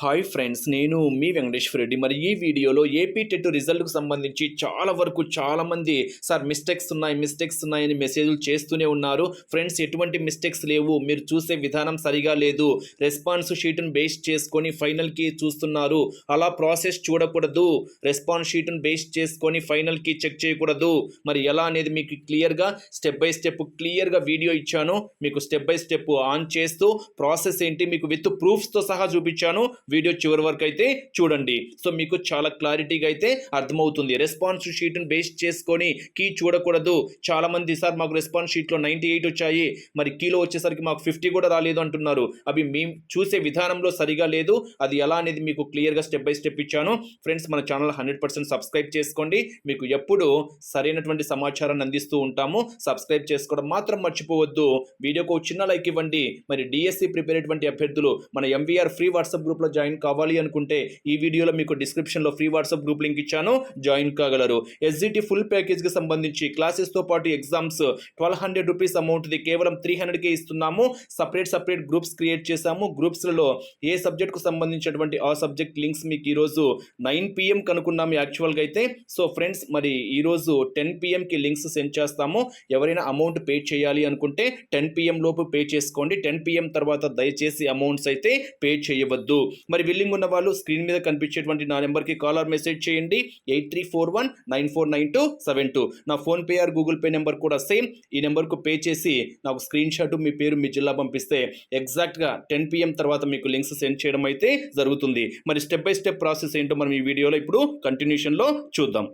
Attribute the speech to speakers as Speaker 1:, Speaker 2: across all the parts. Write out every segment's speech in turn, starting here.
Speaker 1: Hi friends నేను మీ వెంకటేశ్వర రెడ్డి. మరి ఈ వీడియోలో ఏపీ టెట్ రిజల్ట్కు సంబంధించి చాలా వరకు చాలా మంది సార్ మిస్టేక్స్ ఉన్నాయి మిస్టేక్స్ ఉన్నాయని మెసేజ్లు చేస్తూనే ఉన్నారు. ఫ్రెండ్స్ ఎటువంటి మిస్టేక్స్ లేవు. మీరు చూసే విధానం సరిగా లేదు. రెస్పాన్స్ షీట్ను బేస్ చేసుకొని ఫైనల్కి చూస్తున్నారు. అలా ప్రాసెస్ చూడకూడదు. రెస్పాన్స్ షీట్ను బేస్ చేసుకొని ఫైనల్కి చెక్ చేయకూడదు. మరి ఎలా అనేది మీకు క్లియర్గా స్టెప్ బై స్టెప్ క్లియర్గా వీడియో ఇచ్చాను. మీకు స్టెప్ బై స్టెప్ ఆన్ చేస్తూ ప్రాసెస్ ఏంటి మీకు విత్ ప్రూఫ్స్తో సహా చూపించాను. వీడియో చివరి వరకు అయితే చూడండి. సో మీకు చాలా క్లారిటీగా అయితే అర్థమవుతుంది. రెస్పాన్స్ షీట్ను బేస్ చేసుకొని కీ చూడకూడదు. చాలా మంది సార్ మాకు రెస్పాన్స్ షీట్లో నైంటీ ఎయిట్ వచ్చాయి. మరి కీలో వచ్చేసరికి మాకు ఫిఫ్టీ కూడా రాలేదు అంటున్నారు. అవి మేము చూసే విధానంలో సరిగా లేదు. అది ఎలా అనేది మీకు క్లియర్గా స్టెప్ బై స్టెప్ ఇచ్చాను. ఫ్రెండ్స్ మన ఛానల్ హండ్రెడ్ పర్సెంట్ సబ్స్క్రైబ్ చేసుకోండి. మీకు ఎప్పుడు సరైనటువంటి సమాచారాన్ని అందిస్తూ ఉంటాము. సబ్స్క్రైబ్ చేసుకోవడం మాత్రం మర్చిపోవద్దు. వీడియోకు ఒక చిన్న లైక్ ఇవ్వండి. మరి డిఎస్సి ప్రిపేర్ అయ్యేటువంటి అభ్యర్థులు మన ఎంవీఆర్ ఫ్రీ వాట్సాప్ గ్రూప్ గ్రూప్లో జాయిన్ కావాలి అనుకుంటే ఈ వీడియోలో మీకు డిస్క్రిప్షన్లో ఫ్రీ వాట్సాప్ గ్రూప్ లింక్ ఇచ్చాను. జాయిన్ కాగలరు. ఎస్జిటి ఫుల్ ప్యాకేజ్కి సంబంధించి క్లాసెస్తో పాటు ఎగ్జామ్స్ ట్వెల్వ్ హండ్రెడ్ రూపీస్ అమౌంట్ది కేవలం త్రీ హండ్రెడ్కే ఇస్తున్నాము. సపరేట్ సపరేట్ గ్రూప్స్ క్రియేట్ చేశాము. గ్రూప్స్లలో ఏ సబ్జెక్ట్కు సంబంధించినటువంటి ఆ సబ్జెక్ట్ లింక్స్ మీకు ఈరోజు నైన్ పిఎం కనుక్కున్నాము యాక్చువల్గా అయితే. సో ఫ్రెండ్స్ మరి ఈరోజు టెన్ పిఎంకి లింక్స్ సెండ్ చేస్తాము. ఎవరైనా అమౌంట్ పే చేయాలి అనుకుంటే టెన్ పిఎం లోపు పే చేసుకోండి. టెన్ పిఎం తర్వాత దయచేసి అమౌంట్స్ అయితే పే చేయవద్దు. మరి విల్లింగ్ ఉన్న వాళ్ళు స్క్రీన్ మీద కనిపించేటువంటి నా నెంబర్కి కాల్ ఆర్ మెసేజ్ చేయండి. Eight three four one nine four nine two seven two. నా PhonePe or Google Pay number కూడా సేమ్. ఈ నెంబర్కు పే చేసి నాకు స్క్రీన్ షాట్ మీ పేరు మీ జిల్లా పంపిస్తే ఎగ్జాక్ట్గా టెన్ పిఎం తర్వాత మీకు లింక్స్ సెండ్ చేయడం అయితే జరుగుతుంది. మరి స్టెప్ బై స్టెప్ ప్రాసెస్ ఏంటో మనం ఈ వీడియోలో ఇప్పుడు కంటిన్యూషన్లో చూద్దాం.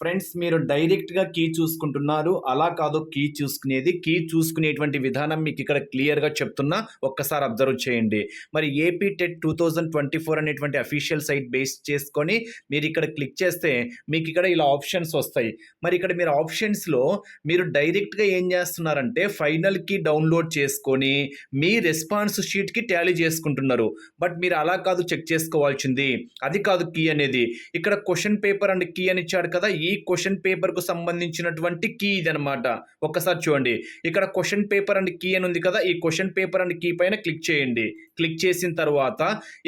Speaker 1: ఫ్రెండ్స్ మీరు డైరెక్ట్గా కీ చూసుకుంటున్నారు. అలా కాదు కీ చూసుకునేది. కీ చూసుకునేటువంటి విధానం మీకు ఇక్కడ క్లియర్గా చెప్తున్నా. ఒక్కసారి అబ్జర్వ్ చేయండి. మరి AP TET two thousand twenty four అనేటువంటి అఫీషియల్ సైట్ బేస్ చేసుకొని మీరు ఇక్కడ క్లిక్ చేస్తే మీకు ఇక్కడ ఇలా ఆప్షన్స్ వస్తాయి. మరి ఇక్కడ మీరు ఆప్షన్స్లో మీరు డైరెక్ట్గా ఏం చేస్తున్నారంటే ఫైనల్ కీ డౌన్లోడ్ చేసుకొని మీ రెస్పాన్స్ షీట్కి ట్యాలీ చేసుకుంటున్నారు. బట్ మీరు అలా కాదు చెక్ చేసుకోవాల్సింది. అది కాదు కీ అనేది. ఇక్కడ క్వశ్చన్ పేపర్ అండ్ కీ అని ఇచ్చాడు కదా ఈ క్వశ్చన్ పేపర్కు సంబంధించినటువంటి కీ ఇది అనమాట ఒక్కసారి చూడండి. ఇక్కడ క్వశ్చన్ పేపర్ అండ్ కీ అని ఉంది కదా ఈ క్వశ్చన్ పేపర్ అండ్ కీ పైన క్లిక్ చేయండి. క్లిక్ చేసిన తర్వాత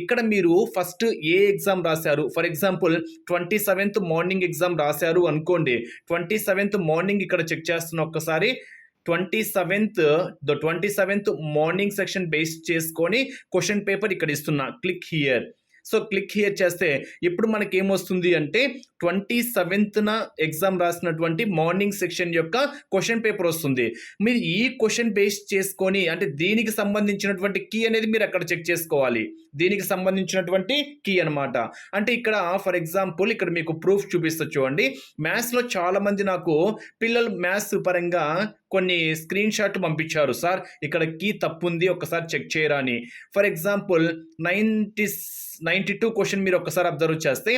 Speaker 1: ఇక్కడ మీరు ఫస్ట్ ఏ ఎగ్జామ్ రాశారు? For example twenty seventh morning exam రాశారు అనుకోండి. ట్వంటీ సెవెంత్ మార్నింగ్ ఇక్కడ చెక్ చేస్తున్న ఒక్కసారి twenty seventh the twenty seventh morning section base చేసుకొని క్వశ్చన్ పేపర్ ఇక్కడ ఇస్తున్నా. Click here so click here చేస్తే ఇప్పుడు మనకి ఏమొస్తుంది అంటే ట్వంటీ సెవెంత్న ఎగ్జామ్ రాసినటువంటి మార్నింగ్ సెక్షన్ యొక్క క్వశ్చన్ పేపర్ వస్తుంది. మీరు ఈ క్వశ్చన్ బేస్ చేసుకొని అంటే దీనికి సంబంధించినటువంటి కీ అనేది మీరు అక్కడ చెక్ చేసుకోవాలి. దీనికి సంబంధించినటువంటి కీ అనమాట అంటే ఇక్కడ ఫర్ ఎగ్జాంపుల్ ఇక్కడ మీకు ప్రూఫ్ చూపిస్తా చూడండి. మ్యాథ్స్లో చాలామంది నాకు పిల్లలు మ్యాథ్స్ పరంగా కొన్ని స్క్రీన్ షాట్ పంపించారు. సార్ ఇక్కడ కీ తప్పు ఉంది ఒకసారి చెక్ చేయరా అని. For example ninety ninety two question మీరు ఒకసారి అబ్జర్వ్ చేస్తే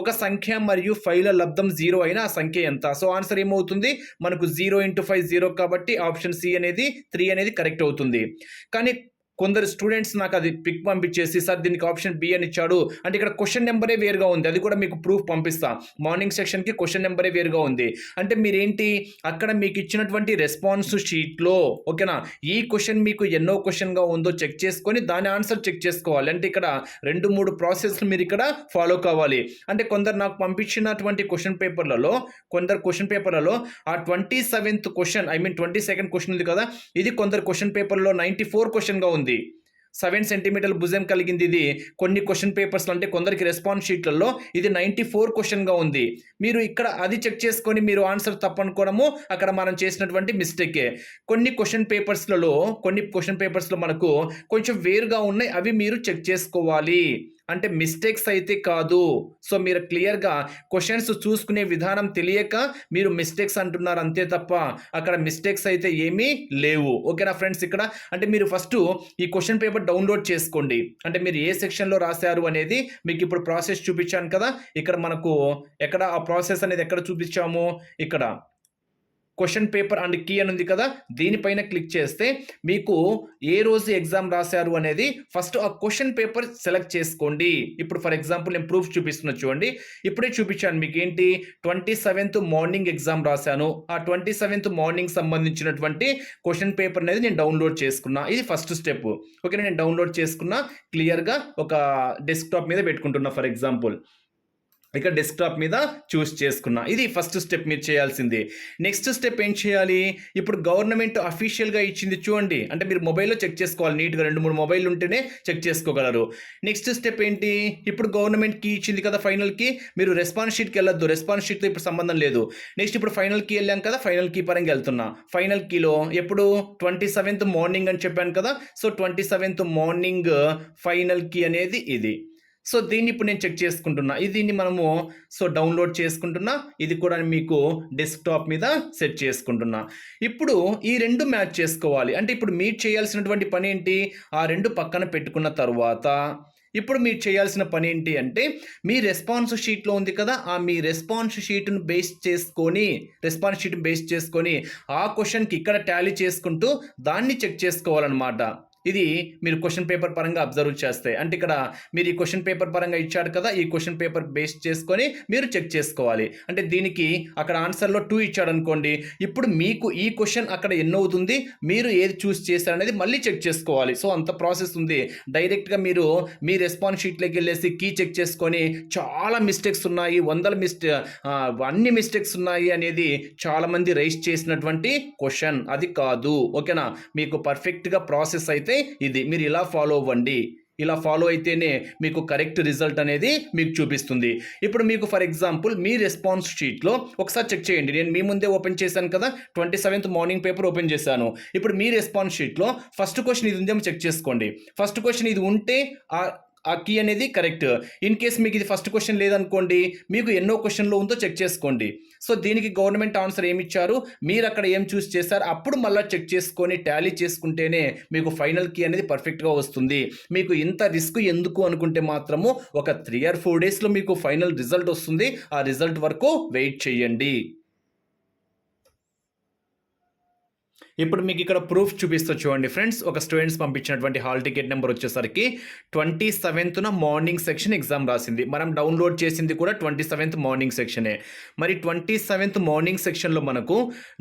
Speaker 1: ఒక సంఖ్య మరియు ఫైవ్ల లబ్ధం జీరో అయినా ఆ సంఖ్య ఎంత? సో ఆన్సర్ ఏమవుతుంది? మనకు జీరో ఇంటూ ఫైవ్ జీరో కాబట్టి ఆప్షన్ సి అనేది త్రీ అనేది కరెక్ట్ అవుతుంది. కానీ కొందరు స్టూడెంట్స్ నాకు అది పిక్ పంపించేసి సార్ దీనికి ఆప్షన్ బి అని ఇచ్చాడు. అంటే ఇక్కడ క్వశ్చన్ నెంబరే వేరుగా ఉంది. అది కూడా మీకు ప్రూఫ్ పంపిస్తా. మార్నింగ్ సెక్షన్కి క్వశ్చన్ నెంబరే వేరుగా ఉంది. అంటే మీరేంటి? అక్కడ మీకు ఇచ్చినటువంటి రెస్పాన్స్ షీట్లో ఓకేనా ఈ క్వశ్చన్ మీకు ఎన్నో క్వశ్చన్గా ఉందో చెక్ చేసుకొని దాని ఆన్సర్ చెక్ చేసుకోవాలి. అంటే ఇక్కడ రెండు మూడు ప్రాసెస్లు మీరు ఇక్కడ ఫాలో కావాలి. అంటే కొందరు నాకు పంపించినటువంటి క్వశ్చన్ పేపర్లలో కొందరు క్వశ్చన్ పేపర్లలో ఆ twenty seventh question I mean twenty second question ఉంది కదా? ఇది కొందరు క్వశ్చన్ పేపర్లో నైంటీ ఫోర్ క్వశ్చన్గా ఉంది. సెవెన్ సెంటీమీటర్ల భుజం కలిగింది ఇది. కొన్ని క్వశ్చన్ పేపర్స్లో అంటే కొందరికి రెస్పాన్స్ షీట్లలో ఇది నైంటీ ఫోర్ క్వశ్చన్గా ఉంది. మీరు ఇక్కడ అది చెక్ చేసుకొని మీరు ఆన్సర్ తప్పనుకోవడము అక్కడ మనం చేసినటువంటి మిస్టేకే. కొన్ని క్వశ్చన్ పేపర్స్లలో కొన్ని క్వశ్చన్ పేపర్స్లో మనకు కొంచెం వేరుగా ఉన్నాయి. అవి మీరు చెక్ చేసుకోవాలి. అంటే మిస్టేక్స్ అయితే కాదు. సో మీరు క్లియర్గా క్వశ్చన్స్ చూసుకునే విధానం తెలియక మీరు మిస్టేక్స్ అంటున్నారు అంతే తప్ప అక్కడ మిస్టేక్స్ అయితే ఏమీ లేవు. ఓకేనా ఫ్రెండ్స్ ఇక్కడ? అంటే మీరు ఫస్ట్ ఈ క్వశ్చన్ పేపర్ డౌన్లోడ్ చేసుకోండి. అంటే మీరు ఏ సెక్షన్లో రాశారు అనేది మీకు ఇప్పుడు ప్రాసెస్ చూపించాను కదా? ఇక్కడ మనకు ఎక్కడ ఆ ప్రాసెస్ అనేది ఎక్కడ చూపించాము? ఇక్కడ. క్వశ్చన్ పేపర్ అండ్ కీ అని ఉంది కదా దీనిపైన క్లిక్ చేస్తే మీకు ఏ రోజు ఎగ్జామ్ రాశారు అనేది ఫస్ట్ ఆ క్వశ్చన్ పేపర్ సెలెక్ట్ చేసుకోండి. ఇప్పుడు ఫర్ ఎగ్జాంపుల్ నేను ప్రూఫ్ చూపిస్తున్నా చూడండి. ఇప్పుడే చూపించాను మీకు ఏంటి ట్వంటీ సెవెంత్ మార్నింగ్ ఎగ్జామ్ రాశాను. ఆ ట్వంటీ సెవెంత్ మార్నింగ్ సంబంధించినటువంటి క్వశ్చన్ పేపర్ అనేది నేను డౌన్లోడ్ చేసుకున్నా. ఇది ఫస్ట్ స్టెప్ ఓకే నేను డౌన్లోడ్ చేసుకున్నా క్లియర్గా ఒక డెస్క్టాప్ మీద పెట్టుకుంటున్నా ఫర్ ఎగ్జాంపుల్ ఇక డెస్క్టాప్ మీద చూస్ చేసుకున్నా. ఇది ఫస్ట్ స్టెప్ మీరు చేయాల్సింది. నెక్స్ట్ స్టెప్ ఏం చేయాలి? ఇప్పుడు గవర్నమెంట్ అఫీషియల్గా ఇచ్చింది చూడండి. అంటే మీరు మొబైల్లో చెక్ చేసుకోవాలి. నీట్గా రెండు మూడు మొబైల్ ఉంటేనే చెక్ చేసుకోగలరు. నెక్స్ట్ స్టెప్ ఏంటి? ఇప్పుడు గవర్నమెంట్ కీ ఇచ్చింది కదా ఫైనల్కి మీరు రెస్పాన్స్ షీట్కి వెళ్ళొద్దు. రెస్పాన్స్ షీట్తో ఇప్పుడు సంబంధం లేదు. నెక్స్ట్ ఇప్పుడు ఫైనల్ కీ వెళ్ళాం కదా. ఫైనల్ కీ పరంగా వెళ్తున్నా. ఫైనల్ కీలో ఎప్పుడు? ట్వంటీ సెవెంత్ మార్నింగ్ అని చెప్పాను కదా. So twenty seventh morning final key అనేది ఇది. సో దీన్ని ఇప్పుడు నేను చెక్ చేసుకుంటున్నా. ఇది దీన్ని మనము సో డౌన్లోడ్ చేసుకుంటున్నా. ఇది కూడా మీకు డెస్క్టాప్ మీద సెట్ చేసుకుంటున్నా. ఇప్పుడు ఈ రెండు మ్యాచ్ చేసుకోవాలి. అంటే ఇప్పుడు మీరు చేయాల్సినటువంటి పని ఏంటి? ఆ రెండు పక్కన పెట్టుకున్న తర్వాత ఇప్పుడు మీరు చేయాల్సిన పని ఏంటి అంటే మీ రెస్పాన్స్ షీట్లో ఉంది కదా ఆ మీ రెస్పాన్స్ షీట్ను బేస్ చేసుకొని రెస్పాన్స్ షీట్ బేస్ చేసుకొని ఆ క్వశ్చన్కి ఇక్కడ టాలీ చేసుకుంటూ దాన్ని చెక్ చేసుకోవాలన్నమాట. ఇది మీరు క్వశ్చన్ పేపర్ పరంగా అబ్జర్వ్ చేస్తే. అంటే ఇక్కడ మీరు ఈ క్వశ్చన్ పేపర్ పరంగా ఇచ్చాడు కదా ఈ క్వశ్చన్ పేపర్ బేస్ చేసుకొని మీరు చెక్ చేసుకోవాలి. అంటే దీనికి అక్కడ ఆన్సర్లో టూ ఇచ్చాడు అనుకోండి. ఇప్పుడు మీకు ఈ క్వశ్చన్ అక్కడ ఎన్నో అవుతుంది మీరు ఏది చూస్ చేశారనేది మళ్ళీ చెక్ చేసుకోవాలి. సో అంత ప్రాసెస్ ఉంది. డైరెక్ట్గా మీరు మీ రెస్పాన్స్ షీట్లోకి వెళ్ళేసి కీ చెక్ చేసుకొని చాలా మిస్టేక్స్ ఉన్నాయి వందల మిస్టే అన్ని మిస్టేక్స్ ఉన్నాయి అనేది చాలామంది రైస్ చేసినటువంటి క్వశ్చన్ అది కాదు. ఓకేనా? మీకు పర్ఫెక్ట్గా ప్రాసెస్ అయితే ఇది మీరు ఇలా ఫాలో అవ్వండి. ఇలా ఫాలో అయితేనే మీకు కరెక్ట్ రిజల్ట్ అనేది మీకు చూపిస్తుంది. ఇప్పుడు మీకు ఫర్ ఎగ్జాంపుల్ మీ రెస్పాన్స్ షీట్లో ఒకసారి చెక్ చేయండి. నేను మీ ముందే ఓపెన్ చేశాను కదా twenty seventh morning paper open చేశాను. ఇప్పుడు మీ రెస్పాన్స్ షీట్లో ఫస్ట్ క్వశ్చన్ ఇది ఉందేమో చెక్ చేసుకోండి. ఫస్ట్ క్వశ్చన్ ఇది ఉంటే ఆ కీ అనేది కరెక్ట్ ఇన్ కేస్ మీకు ఇది ఫస్ట్ క్వశ్చన్ లేదనుకోండి మీకు ఎన్నో క్వశ్చన్లో ఉందో చెక్ చేసుకోండి. సో దీనికి గవర్నమెంట్ ఆన్సర్ ఏమి ఇచ్చారు మీరు అక్కడ ఏం చూస్ చేశారు? అప్పుడు మళ్ళీ చెక్ చేసుకొని టాలీ చేసుకుంటేనే మీకు ఫైనల్ కీ అనేది పర్ఫెక్ట్గా వస్తుంది. మీకు ఇంత రిస్క్ ఎందుకు అనుకుంటే మాత్రము ఒక త్రీ ఆర్ ఫోర్ డేస్లో మీకు ఫైనల్ రిజల్ట్ వస్తుంది. ఆ రిజల్ట్ వరకు వెయిట్ చేయండి. ఇప్పుడు మీకు ఇక్కడ ప్రూఫ్ చూపిస్తూ చూడండి. ఫ్రెండ్స్ ఒక స్టూడెంట్స్ పంపించినటువంటి హాల్ టికెట్ నెంబర్ వచ్చేసరికి ట్వంటీ సెవెంత్న మార్నింగ్ సెక్షన్ ఎగ్జామ్ రాసింది. మనం డౌన్లోడ్ చేసింది కూడా ట్వంటీ సెవెంత్ మార్నింగ్ సెక్షనే మరి ట్వంటీ సెవెంత్ మార్నింగ్ సెక్షన్లో మనకు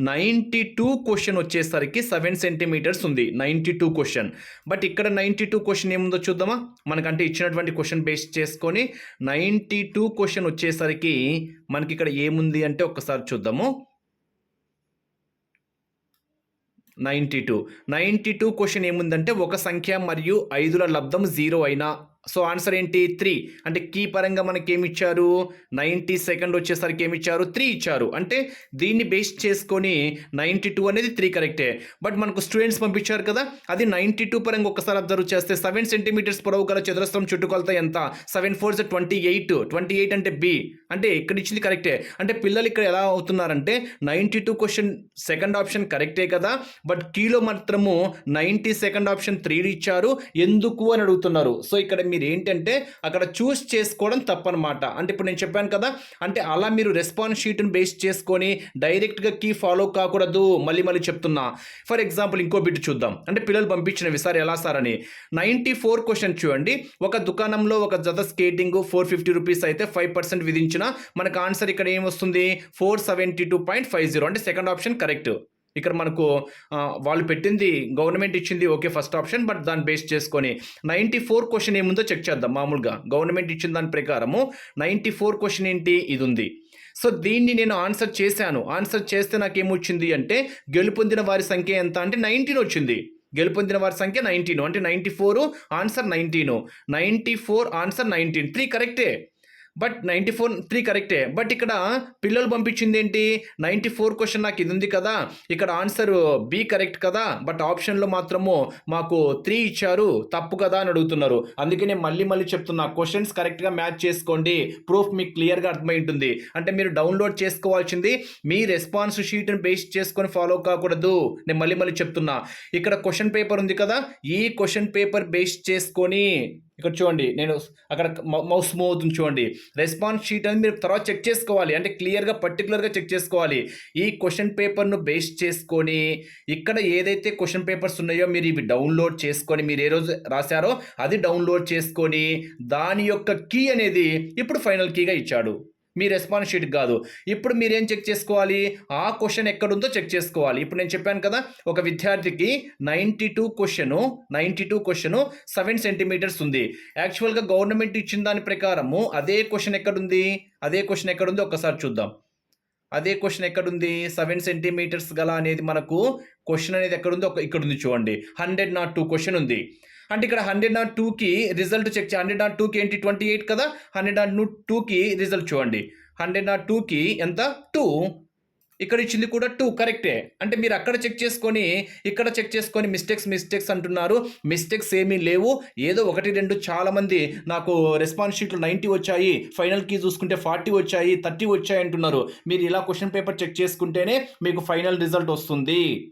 Speaker 1: నైంటీ టూ క్వశ్చన్ వచ్చేసరికి సెవెన్ సెంటీమీటర్స్ ఉంది. నైంటీ టూ క్వశ్చన్ బట్ ఇక్కడ నైంటీ టూ క్వశ్చన్ ఏముందో చూద్దామా? మనకంటే ఇచ్చినటువంటి క్వశ్చన్ బేస్ చేసుకొని నైంటీ టూ క్వశ్చన్ వచ్చేసరికి మనకి ఇక్కడ ఏముంది అంటే ఒకసారి చూద్దాము. Ninety two. Ninety two question ఏముందంటే ఒక సంఖ్య మరియు ఐదుల లబ్ధం జీరో అయినా సో ఆన్సర్ ఏంటి? త్రీ. అంటే కీ పరంగా మనకి ఏమి ఇచ్చారు నైంటీ సెకండ్ వచ్చేసరికి ఏమి ఇచ్చారు త్రీ ఇచ్చారు. అంటే దీన్ని బేస్ చేసుకొని నైంటీ టూ అనేది త్రీ కరెక్టే. బట్ మనకు స్టూడెంట్స్ పంపించారు కదా అది నైంటీ టూ పరంగా ఒకసారి అబ్జర్వ్ చేస్తే సెవెన్ సెంటీమీటర్స్ పొడవు గల చతురస్రం చుట్టుకొలత ఎంత? Seven fours twenty eight. Twenty eight అంటే బి. అంటే ఇక్కడ ఇచ్చింది కరెక్టే. అంటే పిల్లలు ఇక్కడ ఎలా అవుతున్నారంటే ninety two question second option కరెక్టే కదా బట్ కీలో మాత్రము నైంటీ సెకండ్ ఆప్షన్ త్రీ ఇచ్చారు. ఎందుకు అని అడుగుతున్నారు. సో ఇక్కడ మీ మీరు ఏంటంటే అక్కడ చూస్ చేసుకోవడం తప్పనమాట. అంటే ఇప్పుడు నేను చెప్పాను కదా అంటే అలా మీరు రెస్పాన్స్ షీట్ని బేస్ చేసుకొని డైరెక్ట్గా కీ ఫాలో కాకూడదు మళ్ళీ మళ్ళీ చెప్తున్నా. ఫర్ ఎగ్జాంపుల్ ఇంకో బిట్ చూద్దాం. అంటే పిల్లలు పంపించినవి సార్ ఎలా సార్ అని. నైంటీ ఫోర్ క్వశ్చన్ చూడండి. ఒక దుకాణంలో ఒక జత స్కేటింగ్ ఫోర్ ఫిఫ్టీ రూపీస్ అయితే ఫైవ్ పర్సెంట్ విధించిన మనకు ఆన్సర్ ఇక్కడ ఏమొస్తుంది four seventy two point five zero. అంటే సెకండ్ ఆప్షన్ కరెక్ట్. ఇక్కడ మనకు వాళ్ళు పెట్టింది గవర్నమెంట్ ఇచ్చింది ఓకే ఫస్ట్ ఆప్షన్ బట్ దాన్ని బేస్ చేసుకొని. నైంటీ ఫోర్ క్వశ్చన్ ఏముందో చెక్ చేద్దాం మామూలుగా. గవర్నమెంట్ ఇచ్చిన దాని ప్రకారము నైంటీ ఫోర్ క్వశ్చన్ ఏంటి? ఇది ఉంది సో దీన్ని నేను ఆన్సర్ చేశాను. ఆన్సర్ చేస్తే నాకేమొచ్చింది అంటే గెలుపొందిన వారి సంఖ్య ఎంత అంటే నైన్టీన్ వచ్చింది. గెలుపొందిన వారి సంఖ్య నైన్టీన్ అంటే ninety four answer nineteen ninety four answer nineteen three కరెక్టే బట్ నైంటీ ఫోర్ త్రీ కరెక్టే బట్ ఇక్కడ పిల్లలు పంపించింది ఏంటి నైంటీ ఫోర్ క్వశ్చన్ నాకు ఇది ఉంది కదా. ఇక్కడ ఆన్సర్ బి కరెక్ట్ కదా. బట్ ఆప్షన్లో మాత్రము మాకు త్రీ ఇచ్చారు. తప్పు కదా అని అడుగుతున్నారు. అందుకే నేను మళ్ళీ మళ్ళీ చెప్తున్నా. క్వశ్చన్స్ కరెక్ట్గా మ్యాచ్ చేసుకోండి. ప్రూఫ్ మీకు క్లియర్గా అర్థమై ఉంటుంది అంటే మీరు డౌన్లోడ్ చేసుకోవాల్సింది. మీ రెస్పాన్స్ షీట్ని బేస్ చేసుకొని ఫాలో కాకూడదు. నేను మళ్ళీ మళ్ళీ చెప్తున్నా. ఇక్కడ క్వశ్చన్ పేపర్ ఉంది కదా. ఈ క్వశ్చన్ పేపర్ బేస్ చేసుకొని ఇక్కడ చూడండి నేను అక్కడ మౌస్ మూవ్ అవుతుంది చూడండి. రెస్పాన్స్ షీట్ అని మీరు తర్వాత చెక్ చేసుకోవాలి. అంటే క్లియర్గా పర్టికులర్గా చెక్ చేసుకోవాలి. ఈ క్వశ్చన్ పేపర్ను బేస్ చేసుకొని ఇక్కడ ఏదైతే క్వశ్చన్ పేపర్స్ ఉన్నాయో మీరు ఇవి డౌన్లోడ్ చేసుకొని మీరు ఏ రోజు రాశారో అది డౌన్లోడ్ చేసుకొని దాని యొక్క కీ అనేది ఇప్పుడు ఫైనల్ కీగా ఇచ్చాడు. మీ రెస్పాన్స్ షీట్ కాదు. ఇప్పుడు మీరేం చెక్ చేసుకోవాలి? ఆ క్వశ్చన్ ఎక్కడుందో చెక్ చేసుకోవాలి. ఇప్పుడు నేను చెప్పాను కదా ఒక విద్యార్థికి ninety two question ninety two question seven centimetres ఉంది. యాక్చువల్గా గవర్నమెంట్ ఇచ్చిన దాని ప్రకారము అదే క్వశ్చన్ ఎక్కడుంది? అదే క్వశ్చన్ ఎక్కడుంది ఒకసారి చూద్దాం. అదే క్వశ్చన్ ఎక్కడుంది? సెవెన్ సెంటీమీటర్స్ గల అనేది మనకు క్వశ్చన్ అనేది ఎక్కడుంది ఒక ఇక్కడ ఉంది చూడండి. హండ్రెడ్ నాట్ టూ క్వశ్చన్ ఉంది. అంటే ఇక్కడ హండ్రెడ్ నాట్ టూకి రిజల్ట్ చెక్ హండ్రెడ్ నాట్ టూకి ఏంటి? ట్వంటీ ఎయిట్ కదా? హండ్రెడ్ నాట్ టూకి రిజల్ట్ చూడండి. హండ్రెడ్ నాట్ టూకి ఎంత? టూ. ఇక్కడ ఇచ్చింది కూడా టూ కరెక్టే. అంటే మీరు అక్కడ చెక్ చేసుకొని ఇక్కడ చెక్ చేసుకొని మిస్టేక్స్ మిస్టేక్స్ అంటున్నారు. మిస్టేక్స్ ఏమీ లేవు. ఏదో ఒకటి రెండు చాలామంది నాకు రెస్పాన్స్ షీట్లు నైంటీ వచ్చాయి. ఫైనల్ కీ చూసుకుంటే ఫార్టీ వచ్చాయి థర్టీ వచ్చాయి అంటున్నారు. మీరు ఇలా క్వశ్చన్ పేపర్ చెక్ చేసుకుంటేనే మీకు ఫైనల్ రిజల్ట్ వస్తుంది.